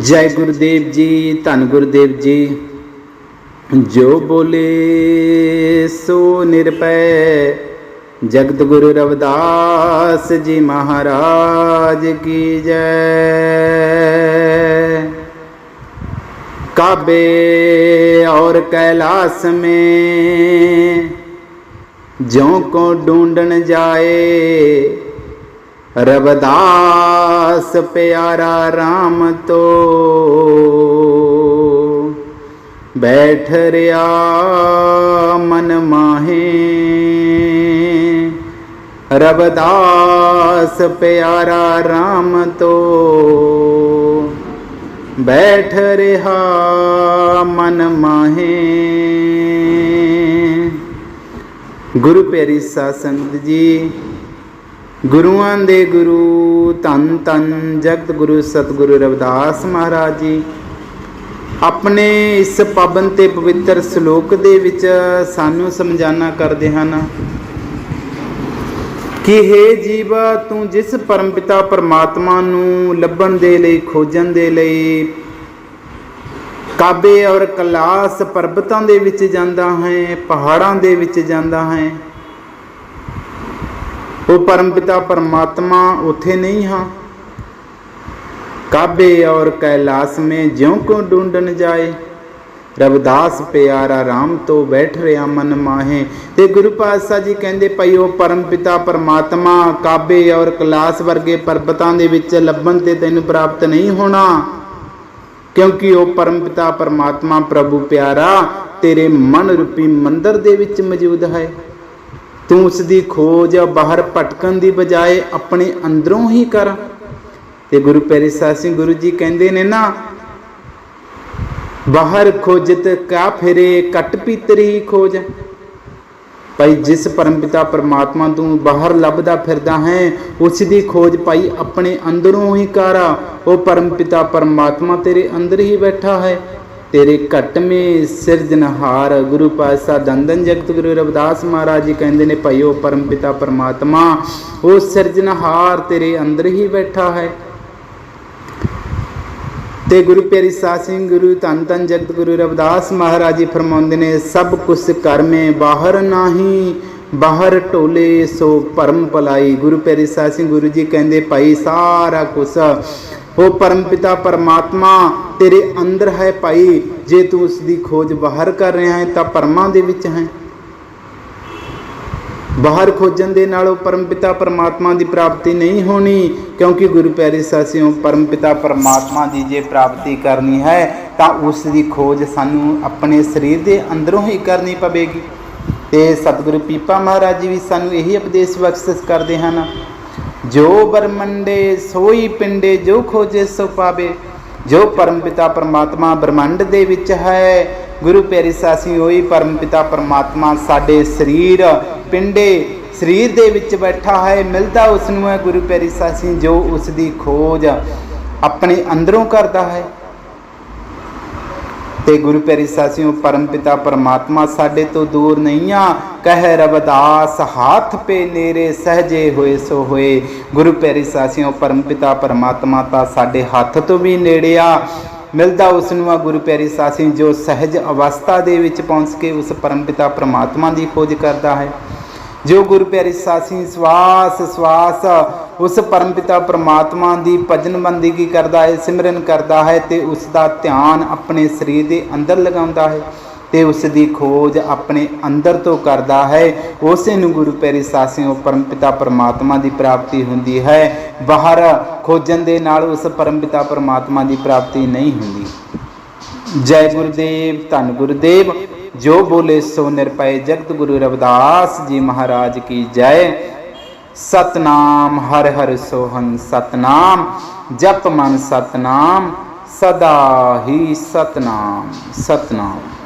ਜੈ ਗੁਰਦੇਵ ਜੀ ਧੰਨ ਗੁਰਦੇਵ ਜੀ ਜੋ ਬੋਲੇ ਸੋ ਨਿਰਪੈ ਜਗਤ ਗੁਰੂ ਰਵਿਦਾਸ ਜੀ ਮਹਾਰਾਜ ਕੀ ਜੈ काबे और कैलाश में जो को ढूंढन जाए ਰਬਦਾਸ ਪਿਆਰਾ RAM ਤੋ। ਬੈਠ ਰਿਆ ਮਨ ਮਾਹੇ। ਰਬਦਾਸ ਪਿਆਰਾ RAM ਤੋ। ਬੈਠ ਰਿਹਾ ਮਨ ਮਾਹੇ। ਗੁਰੂ ਪਿਆਰੀ ਸਾਧ ਸੰਗਤ ਜੀ ਗੁਰੂਆਂ ਦੇ ਗੁਰੂ, ਧੰਨ ਧੰਨ ਜਗਤ ਗੁਰੂ ਸਤਿਗੁਰੂ ਰਵਿਦਾਸ ਮਹਾਰਾਜ ਜੀ। ਆਪਣੇ ਇਸ ਪਾਵਨ ਤੇ ਪਵਿੱਤਰ ਸ਼ਲੋਕ ਦੇ ਵਿੱਚ ਸਾਨੂੰ ਸਮਝਾਣਾ ਕਰਦੇ ਹਨ ਕਿ हे ਜੀਵ, ਤੂੰ ਜਿਸ ਪਰਮਪਿਤਾ ਪਰਮਾਤਮਾ ਨੂੰ ਲੱਭਣ ਦੇ ਲਈ, ਖੋਜਣ ਦੇ ਲਈ ਕਾਬੇ ਔਰ ਕਲਾਸ ਪਰਬਤਾਂ ਦੇ ਵਿੱਚ ਜਾਂਦਾ ਹੈ, ਪਹਾੜਾਂ ਦੇ ਵਿੱਚ ਜਾਂਦਾ ਹੈ ਉਹ ਪਰਮ ਪਿਤਾ ਪਰਮਾਤਮਾ ਉਥੇ ਨਹੀਂ ਹਾਂ। ਕਾਬੇ ਔਰ ਕੈਲਾਸ ਮੇ ਜਿਉ ਕੋ ਢੂੰਡਣ ਜਾਏ। ਰਵਦਾਸ ਪਿਆਰਾ RAM ਤੋਂ ਬੈਠ ਰਿਆ ਮਨ ਮਾਹੇ। ਤੇ ਗੁਰੂ ਪਾਤਸ਼ਾਹ ਜੀ ਕਹਿੰਦੇ ਭਾਈ ਉਹ ਪਰਮ ਪਿਤਾ ਪਰਮਾਤਮਾ, ਕਾਬੇ ਔਰ ਕਲਾਸ ਵਰਗੇ ਪਰਬਤਾਂ ਦੇ ਵਿੱਚ ਲੱਭਣ ਤੇ ਤੈਨੂੰ ਪ੍ਰਾਪਤ ਨਹੀਂ ਹੋਣਾ। ਕਿਉਂਕਿ ਉਹ ਪਰਮ ਪਿਤਾ ਪਰਮਾਤਮਾ ਪ੍ਰਭੂ ਪਿਆਰਾ, ਤੇਰੇ ਮਨ ਰੂਪੀ ਮੰਦਰ ਦੇ ਵਿੱਚ ਮੌਜੂਦ ਹੈ। ਤੂੰ ਉਸ ਦੀ ਖੋਜ ਬਾਹਰ ਭਟਕਣ ਦੀ ਬਜਾਏ ਆਪਣੇ ਅੰਦਰੋਂ ਹੀ ਕਰ। ਤੇ ਗੁਰੂ ਪਿਆਰੇ ਸਾਸੀ ਗੁਰੂ ਜੀ ਕਹਿੰਦੇ ਨੇ ਨਾ, ਬਾਹਰ ਖੋਜਤ ਕਾ ਫਿਰੇ, ਕਟ ਪੀਤਰੀ ਖੋਜ। ਭਾਈ ਜਿਸ ਪਰਮਪਿਤਾ ਪਰਮਾਤਮਾ ਤੂੰ ਬਾਹਰ ਲੱਭਦਾ ਫਿਰਦਾ ਹੈ ਉਸ ਦੀ ਖੋਜ ਭਾਈ ਆਪਣੇ ਅੰਦਰੋਂ ਹੀ ਕਰ। ਉਹ ਪਰਮਪਿਤਾ ਪਰਮਾਤਮਾ ਤੇਰੇ ਅੰਦਰ ਹੀ ਬੈਠਾ ਹੈ। ਤੇਰੇ ਘਟ ਮੇ ਸਿਰਜਨਹਾਰ ਗੁਰੂ ਪਾਤਸ਼ਾਹ ਦੰਦਨ ਜਗਤ ਗੁਰੂ ਰਵਿਦਾਸ ਮਹਾਰਾਜ ਜੀ ਕਹਿੰਦੇ ਨੇ, ਭਾਈ ਉਹ ਪਰਮਪਿਤਾ ਪਰਮਾਤਮਾ, ਉਹ ਸਿਰਜਨਹਾਰ ਤੇਰੇ ਅੰਦਰ ਹੀ ਬੈਠਾ ਹੈ। ਤੇ ਗੁਰੂ ਪਿਆਰੀ ਸਾਧ ਸਿੰਘ ਗੁਰੂ ਧੰਨ ਧੰਨ ਜਗਤ ਗੁਰੂ ਰਵਿਦਾਸ ਮਹਾਰਾਜ ਜੀ ਫਰਮਾਉਂਦੇ ਨੇ, ਸਭ ਕੁਛ ਕਰਮੇ ਬਾਹਰ ਨਾਹੀ, ਬਾਹਰ ਟੋਲੇ ਸੋ ਪਰਮ ਭਲਾਈ। ਗੁਰੂ ਪਿਆਰੀ ਸਾਧ ਸਿੰਘ ਗੁਰੂ ਜੀ ਕਹਿੰਦੇ, ਭਾਈ ਸਾਰਾ ਕੁਛ ਉਹ ਪਰਮ ਪਿਤਾ ਪਰਮਾਤਮਾ, ਤੇਰੇ ਅੰਦਰ ਹੈ ਭਾਈ, ਜੇ ਤੂੰ ਉਸ ਦੀ ਖੋਜ ਬਾਹਰ ਕਰ ਰਿਹਾ ਹੈ, ਤਾਂ ਪਰਮਾਂ ਦੇ ਵਿੱਚ ਹੈ। ਬਾਹਰ ਖੋਜਣ ਦੇ ਨਾਲ ਉਹ ਪਰਮਪਿਤਾ ਪਰਮਾਤਮਾ ਦੀ ਪ੍ਰਾਪਤੀ ਨਹੀਂ ਹੋਣੀ, ਕਿਉਂਕਿ ਗੁਰੂ ਪਿਆਰੇ ਸਾਸਿਓ ਪਰਮਪਿਤਾ ਪਰਮਾਤਮਾ ਦੀ ਜੇ ਪ੍ਰਾਪਤੀ ਕਰਨੀ ਹੈ, ਤਾਂ ਉਸ ਦੀ ਖੋਜ ਸਾਨੂੰ ਆਪਣੇ ਸਰੀਰ ਦੇ ਅੰਦਰੋਂ ਹੀ ਕਰਨੀ ਪਵੇਗੀ। ਤੇ ਸਤਿਗੁਰੂ ਪੀਪਾ ਮਹਾਰਾਜ ਜੀ ਵੀ ਸਾਨੂੰ ਇਹੀ ਉਪਦੇਸ਼ ਬਖਸ਼ਿਸ਼ ਕਰਦੇ ਹਨ ਜੋ ਬ੍ਰਹਮੰਡੇ ਸੋਈ ਪਿੰਡੇ, ਜੋ ਖੋਜੇ ਸੋ ਪਾਵੇ। ਜੋ ਪਰਮਪਿਤਾ ਪਰਮਾਤਮਾ ਬ੍ਰਹਮੰਡ ਦੇ ਵਿੱਚ ਹੈ, ਗੁਰੂ ਪਿਆਰੀ ਸਾਸੀ ਹੋਈ ਪਰਮਪਿਤਾ ਪਰਮਾਤਮਾ ਸਾਡੇ ਸਰੀਰ, ਪਿੰਡੇ ਸਰੀਰ ਦੇ ਵਿੱਚ ਬੈਠਾ ਹੈ, ਮਿਲਦਾ ਉਸ ਨੂੰ ਹੈ ਗੁਰੂ ਪਿਆਰੀ ਸਾਸੀ, ਜੋ ਉਸ ਦੀ ਖੋਜ ਆਪਣੇ ਅੰਦਰੋਂ ਕਰਦਾ ਹੈ। ਤੇ ਗੁਰੂ ਪਿਆਰੀ ਸਾਸੀਓ ਪਰਮਪਿਤਾ ਪਰਮਾਤਮਾ ਸਾਡੇ ਤੋਂ ਦੂਰ ਨਹੀਂ ਆ। ਕਹਿ ਰਵਦਾਸ, ਹੱਥ ਪੇ ਨੇਰੇ, ਸਹਜੇ ਹੋਏ ਸੋ ਹੋਏ। ਗੁਰੂ ਪਿਆਰੀ ਸਾਸੀਓ ਪਰਮਪਿਤਾ ਪਰਮਾਤਮਾ ਤਾਂ ਸਾਡੇ ਹੱਥ ਤੋਂ ਵੀ ਨੇੜੇ ਆ। ਮਿਲਦਾ ਉਸ ਨੂੰ ਆ ਗੁਰੂ ਪਿਆਰੀ ਸਾਸੀ ਜੋ ਸਹਿਜ ਅਵਸਥਾ ਦੇ ਵਿੱਚ ਪਹੁੰਚ ਕੇ ਉਸ ਪਰਮ ਪਿਤਾ ਪਰਮਾਤਮਾ ਦੀ ਖੋਜ ਕਰਦਾ ਹੈ। ਜੋ ਗੁਰੂ ਪਿਆਰੀ ਸਾਸੀ ਸਵਾਸ ਸਵਾਸ ਉਸ ਪਰਮਪਿਤਾ ਪਰਮਾਤਮਾ ਦੀ ਭਜਨ ਬੰਦਗੀ ਕਰਦਾ ਹੈ, ਸਿਮਰਨ ਕਰਦਾ ਹੈ ਤੇ ਉਸ ਦਾ ਧਿਆਨ ਆਪਣੇ ਸਰੀਰ ਦੇ ਅੰਦਰ ਲਗਾਉਂਦਾ ਹੈ ਤੇ ਉਸ ਦੀ ਖੋਜ ਆਪਣੇ ਅੰਦਰ ਤੋਂ ਕਰਦਾ ਹੈ। ਉਸੇ ਨੂੰ ਗੁਰੂ ਪੈਰੀ ਸਾਸਿਓ ਪਰਮਪਿਤਾ ਪਰਮਾਤਮਾ ਦੀ ਪ੍ਰਾਪਤੀ ਹੁੰਦੀ ਹੈ। ਬਾਹਰ ਖੋਜਣ ਦੇ ਨਾਲ ਉਸ ਪਰਮਪਿਤਾ ਪਰਮਾਤਮਾ ਦੀ ਪ੍ਰਾਪਤੀ ਨਹੀਂ ਹੁੰਦੀ। ਜੈ ਗੁਰਦੇਵ, ਧੰਨ ਗੁਰਦੇਵ, ਜੋ ਬੋਲੇ ਸੋ ਨਿਰਪੈ ਜਗਤ ਗੁਰੂ ਰਵਿਦਾਸ ਜੀ ਮਹਾਰਾਜ ਕੀ ਜੈ। ਸਤਨਾਮ ਹਰ ਹਰ ਸੋਹੰ ਸਤਨਾਮ ਜਪ ਮਨ ਸਤਨਾਮ ਸਦਾ ਹੀ ਸਤਨਾਮ ਸਤਨਾਮ।